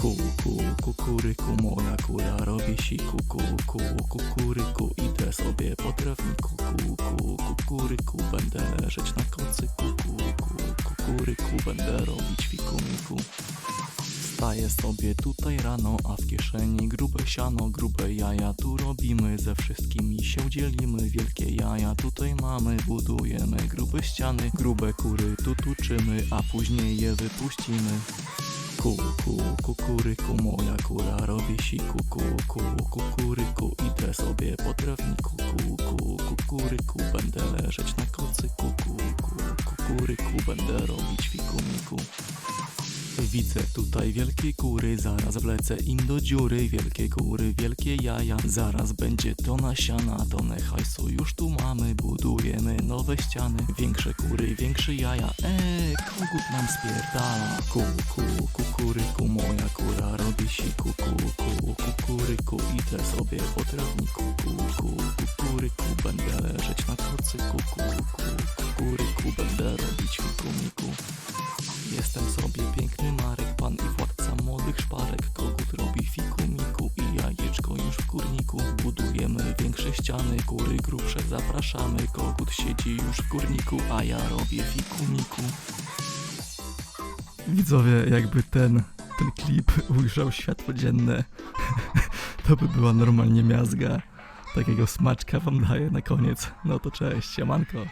Ku, ku, kukuryku, moja kura robi siku, ku, ku, kukuryku, idę sobie po trawniku, ku, ku, kukuryku, będę leżeć na kocyku, ku, ku, kukuryku, będę robić fiku, miku. Wstaję sobie tutaj rano, a w kieszeni grube siano, grube jaja tu robimy, ze wszystkimi się dzielimy, wielkie jaja tutaj mamy, budujemy grube ściany, grube kury tu tuczymy, a później je wypuścimy. Ku, ku, kukuryku, moja kura robi siku, ku, ku, kukuryku, idę sobie po trawniku, ku, ku, kukuryku, będę leżeć na kocyku, ku, ku, kukuryku, będę robić fikumiku. Widzę tutaj wielkie kury, zaraz wlecę im do dziury. Wielkie kury, wielkie jaja, zaraz będzie to nasiana. Tonę hajsu już tu mamy, budujemy nowe ściany. Większe kury, większe jaja, eee, kogut nam spierdala. Ku, ku, kukuryku, moja kura robi siku Ku, ku, kukuryku, idę sobie po trawniku Ku, ku, kukuryku, będę leżeć na kocyku Ku, ku, kukuryku, będę robić fikumiku Jestem sobie piękny Marek, pan i władca młodych szparek Kogut robi fikumiku i jajeczko już w kurniku. Budujemy większe ściany, kury grubsze zapraszamy Kogut siedzi już w kurniku, a ja robię fikumiku Widzowie, jakby ten, ten klip ujrzał światło dzienne To by była normalnie miazga. Takiego smaczka wam daję na koniec. No to cześć, siemanko